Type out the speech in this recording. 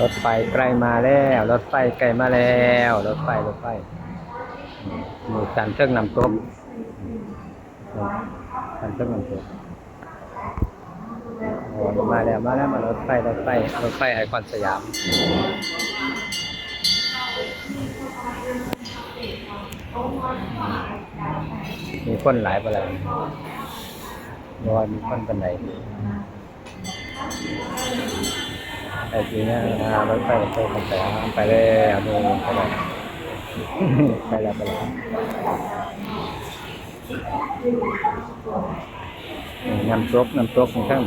รถไฟใกล้มาแล้ว รถไฟใกล้มาแล้ว รถไฟรถไฟมีสันเชิงนำตกสันเชิงนำตกโอ้มาแล้วมาแล้วมารถไฟรถไฟรถไฟไอคอนสยามมีคนหลายปะเลยรอยมีคนเป็นไหน ไอ้ทีเนี้ยนะรถไฟรถไฟมันไปไปแล้วนู่นไปแล้วไปแล้วไปแล้วนี่น้ำซุปน้ำซุปของข้าง